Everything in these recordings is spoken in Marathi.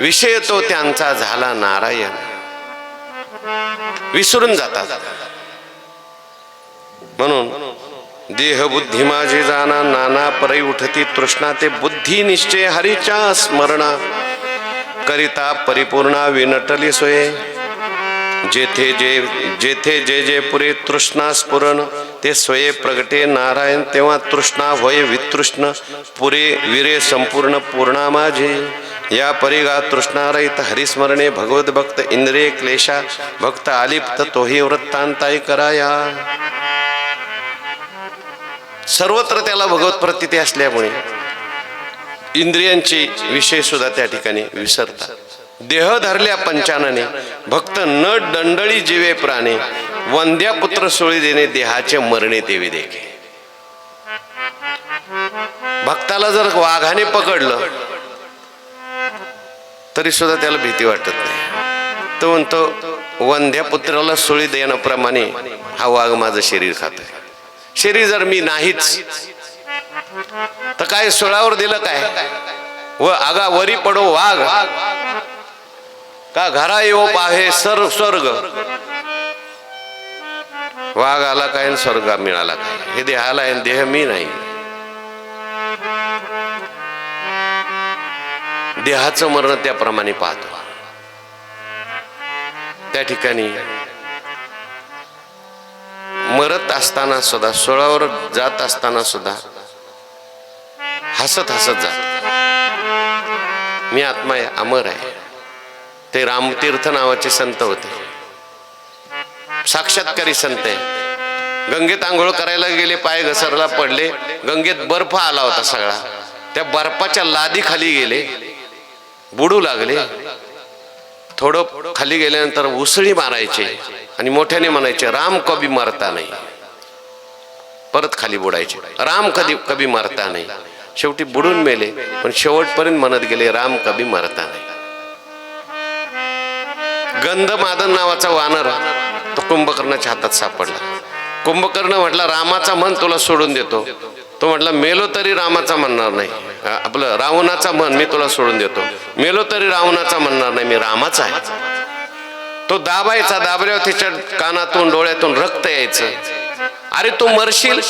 विषय तो त्यांचा झाला नारायण. विसरून जातात. म्हणून देह बुद्धी माझे जाना नाना परै उठती तृष्णा ते बुद्धी निश्चय हरीच्या स्मरणा. करिता परिपूर्णा विनटली सोये. जेथे जे जेथे जे जे पुरे तृष्णा स्फुरण ते स्वये प्रगटे नारायण तेव्हा तृष्णा होय वितृष्ण पुरे विरे संपूर्ण पूर्णा माझे. या परिगा तृष्णारहित हरिस्मरणे भगवत भक्त इंद्रिय क्लेशा भक्त आलिप्त तोही वृत्तांताई कराया. सर्वत्र त्याला भगवत प्रतिती असल्यामुळे इंद्रियांचे विषय सुद्धा त्या ठिकाणी विसरतात. देह धरल्या पंचानने भक्त न दंडळी जीवे प्राणे वंद्या पुत्र सोळी देणे देहाचे मरणे देवी देखे. भक्ताला जर वाघाने पकडलं तरी सुद्धा त्याला भीती वाटत नाही. तो म्हणतो वंध्या पुत्राला सोळी देण्याप्रमाणे हा वाघ माझं शरीर खात शरीर जर मी नाहीच तर काय सोळावर दिलं काय? व आगा वरी पडो वाघ. का घरा येऊ पाहे सर स्वर्ग? वाघ आला काय स्वर्ग मिळाला काय हे देहाला आहे देह मी नाही. देहाचं मरण त्याप्रमाणे पाहतो. त्या ठिकाणी मरत असताना सुद्धा सोळावर जात असताना सुद्धा हसत हसत जात. मी आत्मा आहे अमर आहे. ते रामतीर्थ नावाचे संत होते. साक्षात्कारी संत आहे. गंगेत आंघोळ करायला गेले पाय घसरला पडले. गंगेत बर्फ आला होता सगळा. त्या बर्फाच्या लादी खाली गेले. बुडू लागले. थोडं खाली गेल्यानंतर उसळी मारायचे आणि मोठ्याने म्हणायचे राम कभी मरता नाही. परत खाली बुडायचे. राम कधी कभी मरता नाही. शेवटी बुडून मेले पण शेवटपर्यंत म्हणत गेले राम कभी मरता नाही. गंधमादन नावाचा वानर तो कुंभकर्णाच्या हातात सापडला. कुंभकर्ण म्हटला रामाचा मन तुला सोडून देतो. तो म्हटला मेलो तरी रामाचा म्हणणार नाही. आपलं रावणाचा मन मी तुला सोडून देतो. मेलो तरी रावणाचा म्हणणार नाही मी रामाचा आहे. तो दाबायचा दाबल्यावर त्याच्या कानातून डोळ्यातून रक्त यायचं. अरे तू मरशील?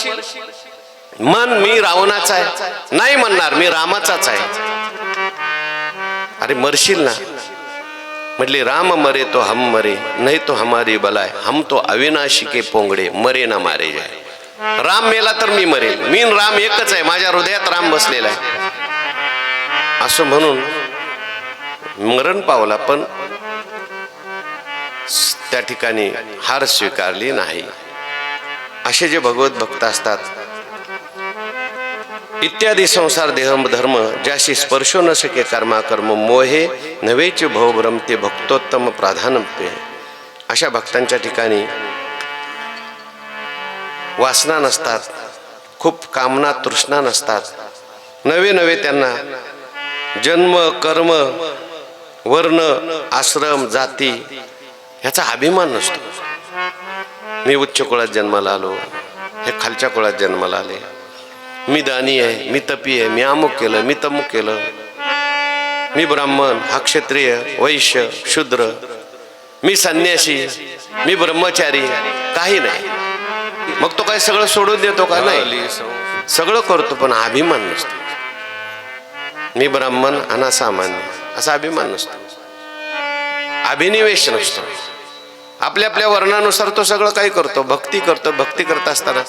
मन मी रावणाचा आहे. नाही म्हणणार मी रामाचाच आहे. अरे मरशील ना? म्हटले राम मरे तो हम मरे नाही तो हमारी बलाय हम तो अविनाशी के पोंगडे मरे ना मारे जाय राम मेला तर मी मरेल मी राम एकच आहे माझ्या हृदयात राम बसलेला आहे. असं म्हणून मरण पावला पण त्या ठिकाणी हार स्वीकारली नाही. असे जे भगवत भक्त असतात इत्यादी संसार देह धर्म ज्याशी स्पर्शो न शके कर्मा कर्म मोहे नवेचे भवभ्रम ते भक्तोत्तम प्राधान्य अशा भक्तांच्या ठिकाणी वासना नसतात खूप कामना तृष्णा नसतात. नवे नवे त्यांना जन्म कर्म वर्ण आश्रम जाती ह्याचा अभिमान नसतो. मी उच्च कुळात जन्माला आलो हे खालच्या कुळात जन्माला आले. मी दानी आहे मी तपी आहे मी अमुक केलं मी तमुक केलं. मी ब्राह्मण हा क्षत्रिय वैश्य शूद्र. मी संन्यासी मी ब्रह्मचारी काही नाही. मग तो काय सगळं सोडून देतो का? नाही. सगळं करतो पण अभिमान नसतो. मी ब्राह्मण अनासामान्य असा अभिमान नसतो. अभिनिवेश नसतो. आपल्या आपल्या वर्णानुसार तो सगळं काही करतो. भक्ती करतो भक्ती करत असताना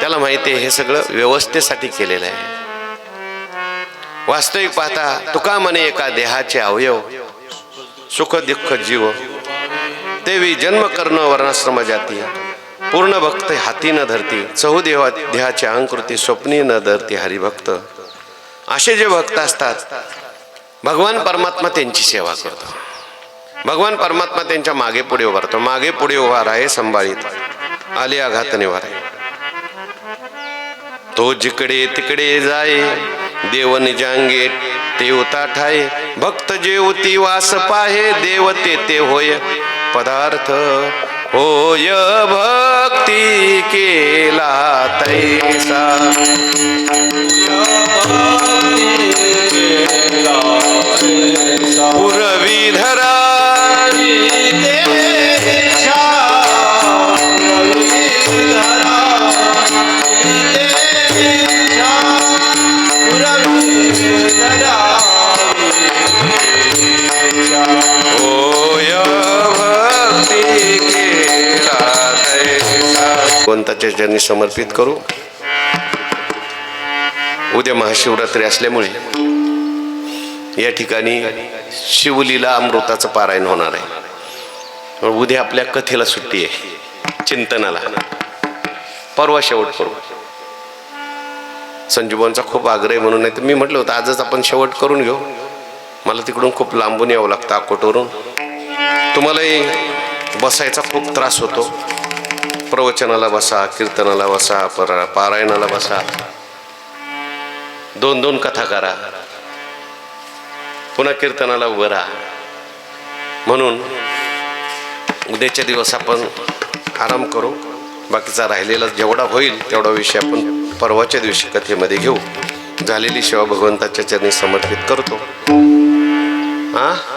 त्याला माहिती आहे हे सगळं व्यवस्थेसाठी केलेलं आहे. वास्तविक पाहता तुका म्हणे एका देहाचे अवयव सुख दुःख जीव तेवी जन्म कर्ण वर्णाश्रम जाती पूर्ण भक्त हाती न धरती चहुदेवा देहाची अंकृती स्वप्नी न धरती हरिभक्त असे जे भक्त असतात भगवान परमात्मा त्यांची सेवा करतो. भगवान परमात्मा त्यांच्या मागे पुढे उभारतो मागे पुढे उभा राहे संभाळीत. आले आघात निवार. तो जिकडे तिकडे जाय देव निजांगे ते उता ठाये. भक्त जेवती वास पाहे देव ते ते होय. पदार्थ होय भक्ती केला तैसा. चरणी समर्पित करू. उद्या महाशिवरात्री असल्यामुळे या ठिकाणी शिवलीला अमृताचं पारायण होणार आहे. उद्या आपल्या कथेला सुट्टी आहे. चिंतनाला. परवा शेवट करू. संजूबांचा खूप आग्रह आहे म्हणून नाही तर मी म्हटलं होतं आजच आपण शेवट करून घेऊ. मला तिकडून खूप लांबून यावं लागतं अकोटवरून. तुम्हालाही बसायचा खूप त्रास होतो. प्रवचनाला बसा कीर्तनाला बसा पर पारायणाला बसा. दोन दोन कथा करा. पुन्हा कीर्तनाला उभं राहा. म्हणून उद्याच्या दिवस आपण आराम करू. बाकीचा राहिलेला जेवढा होईल तेवढा विषय आपण परवाच्या दिवशी कथेमध्ये घेऊ. झालेली सेवा भगवंताच्या चरणी समर्पित करतो. हा